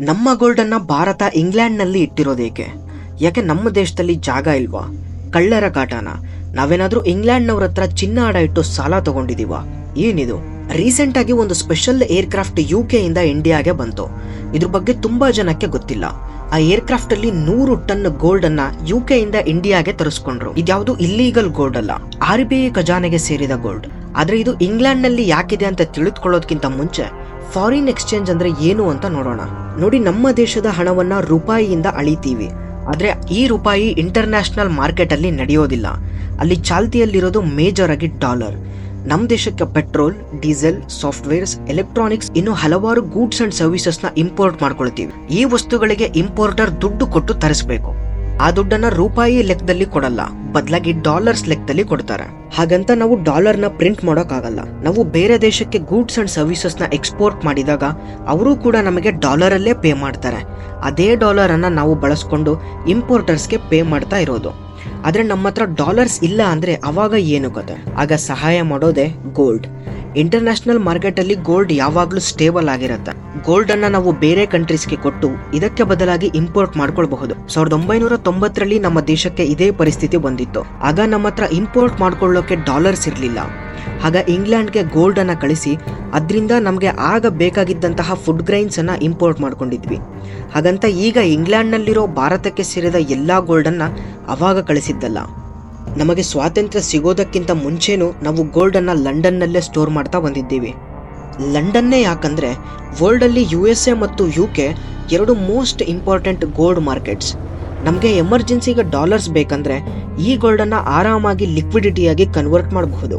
ನಮ್ಮ ಗೋಲ್ಡನ್ನ ಭಾರತ ಇಂಗ್ಲೆಂಡ್ನಲ್ಲಿ ಇಟ್ಟಿರೋದೇಕೆ? ಯಾಕೆ ನಮ್ಮ ದೇಶದಲ್ಲಿ ಜಾಗ ಇಲ್ವಾ? ಕಳ್ಳರ ಕಾಟನ. ನಾವೇನಾದ್ರೂ ಇಂಗ್ಲೆಂಡ್ನವ್ರ ಹತ್ರ ಚಿನ್ನ ಅಡ ಇಟ್ಟು ಸಾಲ ತಗೊಂಡಿದೀವ? ಏನಿದು? ರೀಸೆಂಟ್ ಆಗಿ ಒಂದು ಸ್ಪೆಷಲ್ ಏರ್ಕ್ರಾಫ್ಟ್ ಯು ಕೆ ಇಂದ ಇಂಡಿಯಾಗೆ ಬಂತು. ಇದ್ರ ಬಗ್ಗೆ ತುಂಬಾ ಜನಕ್ಕೆ ಗೊತ್ತಿಲ್ಲ. ಆ ಏರ್ಕ್ರಾಫ್ಟ್ ಅಲ್ಲಿ ನೂರು ಟನ್ ಗೋಲ್ಡ್ ಅನ್ನ ಯು ಕೆ ಇಂದ ಇಂಡಿಯಾಗೆ ತರಿಸ್ಕೊಂಡ್ರು. ಇದ್ಯಾವುದು ಇಲ್ಲೀಗಲ್ ಗೋಲ್ಡ್ ಅಲ್ಲ, ಆರ್ ಬಿ ಐ ಖಜಾನೆಗೆ ಸೇರಿದ ಗೋಲ್ಡ್ ಆದ್ರೆ ಇದು ಇಂಗ್ಲೆಂಡ್ನಲ್ಲಿ ಯಾಕಿದೆ ಅಂತ ತಿಳಿದುಕೊಳ್ಳೋದಕ್ಕಿಂತ ಮುಂಚೆ ಫಾರಿನ್ ಎಕ್ಸ್ಚೇಂಜ್ ಅಂದ್ರೆ ಏನು ಅಂತ ನೋಡೋಣ. ನೋಡಿ, ನಮ್ಮ ದೇಶದ ಹಣವನ್ನ ರೂಪಾಯಿಯಿಂದ ಅಳಿತೀವಿ. ಆದ್ರೆ ಈ ರೂಪಾಯಿ ಇಂಟರ್ನ್ಯಾಷನಲ್ ಮಾರ್ಕೆಟ್ ಅಲ್ಲಿ ನಡೆಯೋದಿಲ್ಲ. ಅಲ್ಲಿ ಚಾಲ್ತಿಯಲ್ಲಿರೋದು ಮೇಜರ್ ಆಗಿ ಡಾಲರ್ ನಮ್ಮ ದೇಶಕ್ಕೆ ಪೆಟ್ರೋಲ್ ಡೀಸೆಲ್ ಸಾಫ್ಟ್ವೇರ್ಸ್ ಎಲೆಕ್ಟ್ರಾನಿಕ್ಸ್ ಇನ್ನು ಹಲವಾರು ಗೂಡ್ಸ್ ಅಂಡ್ ಸರ್ವಿಸಸ್ನ ಇಂಪೋರ್ಟ್ ಮಾಡ್ಕೊಳ್ತೀವಿ. ಈ ವಸ್ತುಗಳಿಗೆ ಇಂಪೋರ್ಟರ್ ದುಡ್ಡು ಕೊಟ್ಟು ತರಿಸಬೇಕು. ಆ ದುಡ್ಡನ್ನ ರೂಪಾಯಿ ಲೆಕ್ಕದಲ್ಲಿ ಕೊಡಲ್ಲ, ಬದಲಾಗಿ ಡಾಲರ್ಸ್ ಲೆಕ್ಕದಲ್ಲಿ ಕೊಡ್ತಾರೆ. ಹಾಗಂತ ನಾವು ಡಾಲರ್ನ ಪ್ರಿಂಟ್ ಮಾಡೋಕ್ಕಾಗಲ್ಲ. ನಾವು ಬೇರೆ ದೇಶಕ್ಕೆ ಗೂಡ್ಸ್ ಅಂಡ್ನ ಎಕ್ಸ್ಪೋರ್ಟ್ ಮಾಡಿದಾಗ ಅವರು ಕೂಡ ನಮಗೆ ಡಾಲರ್ ಅಲ್ಲೇ ಪೇ ಮಾಡ್ತಾರೆ. ಅದೇ ಡಾಲರ್ ಅನ್ನ ನಾವು ಬಳಸ್ಕೊಂಡು ಇಂಪೋರ್ಟರ್ಸ್ಗೆ ಪೇ ಮಾಡ್ತಾ ಇರೋದು. ಆದ್ರೆ ನಮ್ಮ ಹತ್ರ ಡಾಲರ್ಸ್ ಇಲ್ಲ ಅಂದರೆ ಅವಾಗ ಏನು ಕತೆ? ಆಗ ಸಹಾಯ ಮಾಡೋದೇ ಗೋಲ್ಡ್ ಇಂಟರ್ನ್ಯಾಷನಲ್ ಮಾರ್ಕೆಟಲ್ಲಿ ಗೋಲ್ಡ್ ಯಾವಾಗಲೂ ಸ್ಟೇಬಲ್ ಆಗಿರುತ್ತೆ. ಗೋಲ್ಡ್ ಅನ್ನ ನಾವು ಬೇರೆ ಕಂಟ್ರೀಸ್ಗೆ ಕೊಟ್ಟು ಇದಕ್ಕೆ ಬದಲಾಗಿ ಇಂಪೋರ್ಟ್ ಮಾಡ್ಕೊಳ್ಬಹುದು. ಸಾವಿರದ ಒಂಬೈನೂರ ತೊಂಬತ್ತರಲ್ಲಿ ನಮ್ಮ ದೇಶಕ್ಕೆ ಇದೇ ಪರಿಸ್ಥಿತಿ ಬಂದಿತ್ತು. ಆಗ ನಮ್ಮ ಹತ್ರ ಇಂಪೋರ್ಟ್ ಮಾಡ್ಕೊಳ್ಳೋಕೆ ಡಾಲರ್ಸ್ ಇರಲಿಲ್ಲ. ಆಗ ಇಂಗ್ಲೆಂಡ್ಗೆ ಗೋಲ್ಡ್ ಅನ್ನ ಕಳಿಸಿ ಅದರಿಂದ ನಮಗೆ ಆಗ ಬೇಕಾಗಿದ್ದಂತಹ ಫುಡ್ ಗ್ರೈನ್ಸ್ ಅನ್ನ ಇಂಪೋರ್ಟ್ ಮಾಡ್ಕೊಂಡಿದ್ವಿ. ಹಾಗಂತ ಈಗ ಇಂಗ್ಲೆಂಡ್ನಲ್ಲಿರೋ ಭಾರತಕ್ಕೆ ಸೇರಿದ ಎಲ್ಲಾ ಗೋಲ್ಡ್ ಅನ್ನ ಅವಾಗ ಕಳಿಸಿದ್ದಲ್ಲ. ನಮಗೆ ಸ್ವಾತಂತ್ರ್ಯ ಸಿಗೋದಕ್ಕಿಂತ ಮುಂಚೆನೂ ನಾವು ಗೋಲ್ಡನ್ನು ಲಂಡನ್ನಲ್ಲೇ ಸ್ಟೋರ್ ಮಾಡ್ತಾ ಬಂದಿದ್ದೀವಿ. ಲಂಡನ್ನೇ ಯಾಕಂದರೆ ವರ್ಲ್ಡಲ್ಲಿ ಯು ಎಸ್ ಎ ಮತ್ತು ಯು ಕೆ ಎರಡು ಮೋಸ್ಟ್ ಇಂಪಾರ್ಟೆಂಟ್ ಗೋಲ್ಡ್ ಮಾರ್ಕೆಟ್ಸ್. ನಮಗೆ ಎಮರ್ಜೆನ್ಸಿಗೆ ಡಾಲರ್ಸ್ ಬೇಕಂದರೆ ಈ ಗೋಲ್ಡನ್ನು ಆರಾಮಾಗಿ ಲಿಕ್ವಿಡಿಟಿಯಾಗಿ ಕನ್ವರ್ಟ್ ಮಾಡಬಹುದು.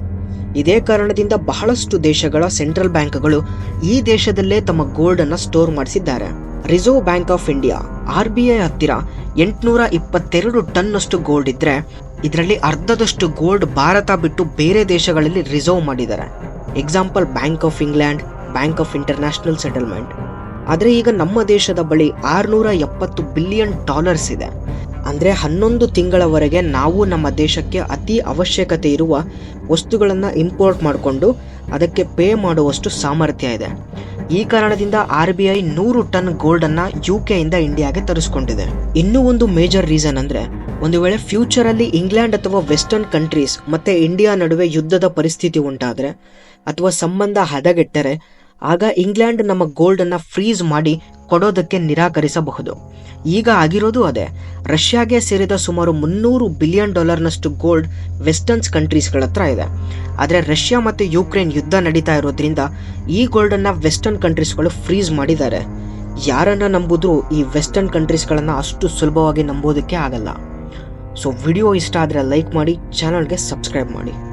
ಇದೇ ಕಾರಣದಿಂದ ಬಹಳಷ್ಟು ದೇಶಗಳ ಸೆಂಟ್ರಲ್ ಬ್ಯಾಂಕ್ಗಳು ಈ ದೇಶದಲ್ಲೇ ತಮ್ಮ ಗೋಲ್ಡನ್ನು ಸ್ಟೋರ್ ಮಾಡಿಸಿದ್ದಾರೆ. Reserve bank of India R B I ಹತ್ತಿರ ಎಂಟುನೂರ ಇಪ್ಪತ್ತೆರಡು ಟನ್ನಷ್ಟು ಗೋಲ್ಡ್ ಇದ್ರೆ ಇದರಲ್ಲಿ ಅರ್ಧದಷ್ಟು ಗೋಲ್ಡ್ ಭಾರತ ಬಿಟ್ಟು ಬೇರೆ ದೇಶಗಳಲ್ಲಿ ರಿಸರ್ವ್ ಮಾಡಿದ್ದಾರೆ. Example bank of England bank of international settlement ಆದರೆ ಈಗ ನಮ್ಮ ದೇಶದ ಬಳಿ ಆರುನೂರ ಎಪ್ಪತ್ತು ಬಿಲಿಯನ್ ಡಾಲರ್ಸ್ ಇದೆ. ಅಂದರೆ ಹನ್ನೊಂದು ತಿಂಗಳವರೆಗೆ ನಾವು ನಮ್ಮ ದೇಶಕ್ಕೆ ಅತಿ ಅವಶ್ಯಕತೆ ಇರುವ ವಸ್ತುಗಳನ್ನು ಇಂಪೋರ್ಟ್ ಮಾಡಿಕೊಂಡು ಅದಕ್ಕೆ ಪೇ ಮಾಡುವಷ್ಟು ಸಾಮರ್ಥ್ಯ ಇದೆ. ಈ ಕಾರಣದಿಂದ ಆರ್ ಬಿ ಐ ನೂರು ಟನ್ ಗೋಲ್ಡ್ ಅನ್ನ ಇಂದ ಇಂಡಿಯಾಗೆ ತರಿಸ್ಕೊಂಡಿದೆ. ಇನ್ನೂ ಒಂದು ಮೇಜರ್ ರೀಸನ್ ಅಂದ್ರೆ, ಒಂದು ವೇಳೆ ಫ್ಯೂಚರ್ ಅಲ್ಲಿ ಇಂಗ್ಲೆಂಡ್ ಅಥವಾ ವೆಸ್ಟರ್ನ್ ಕಂಟ್ರೀಸ್ ಮತ್ತೆ ಇಂಡಿಯಾ ನಡುವೆ ಯುದ್ಧದ ಪರಿಸ್ಥಿತಿ ಉಂಟಾದ್ರೆ, ಅಥವಾ ಸಂಬಂಧ ಹದಗೆಟ್ಟರೆ ಆಗ ಇಂಗ್ಲೆಂಡ್ ನಮ್ಮ ಗೋಲ್ಡ್ ಅನ್ನ ಫ್ರೀಸ್ ಮಾಡಿ ಕೊಡೋದಕ್ಕೆ ನಿರಾಕರಿಸಬಹುದು. ಈಗ ಆಗಿರೋದು ಅದೇ. ರಷ್ಯಾಗೆ ಸೇರಿದ ಸುಮಾರು ಮುನ್ನೂರು ಬಿಲಿಯನ್ ಡಾಲರ್ನಷ್ಟು ಗೋಲ್ಡ್ ವೆಸ್ಟರ್ನ್ಸ್ ಕಂಟ್ರೀಸ್ಗಳ ಹತ್ರ ಇದೆ. ಆದರೆ ರಷ್ಯಾ ಮತ್ತು ಯುಕ್ರೇನ್ ಯುದ್ಧ ನಡೀತಾ ಇರೋದ್ರಿಂದ ಈ ಗೋಲ್ಡನ್ನು ವೆಸ್ಟರ್ನ್ ಕಂಟ್ರೀಸ್ಗಳು ಫ್ರೀಸ್ ಮಾಡಿದ್ದಾರೆ. ಯಾರನ್ನ ನಂಬುದು ಈ ವೆಸ್ಟರ್ನ್ ಕಂಟ್ರೀಸ್ಗಳನ್ನು ಅಷ್ಟು ಸುಲಭವಾಗಿ ನಂಬೋದಕ್ಕೆ ಆಗಲ್ಲ. ಸೊ, ವಿಡಿಯೋ ಇಷ್ಟ ಆದರೆ ಲೈಕ್ ಮಾಡಿ, ಚಾನಲ್ಗೆ ಸಬ್ಸ್ಕ್ರೈಬ್ ಮಾಡಿ.